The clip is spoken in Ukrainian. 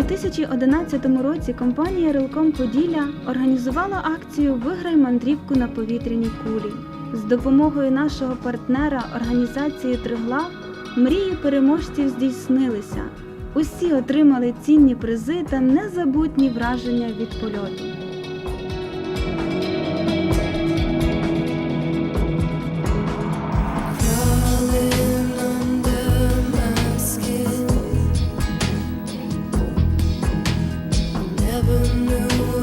2011 році компанія Релком Поділля організувала акцію Виграй мандрівку на повітряній кулі. З допомогою нашого партнера організації Триглав мрії переможців здійснилися. Усі отримали цінні призи та незабутні враження від польоту. never knew.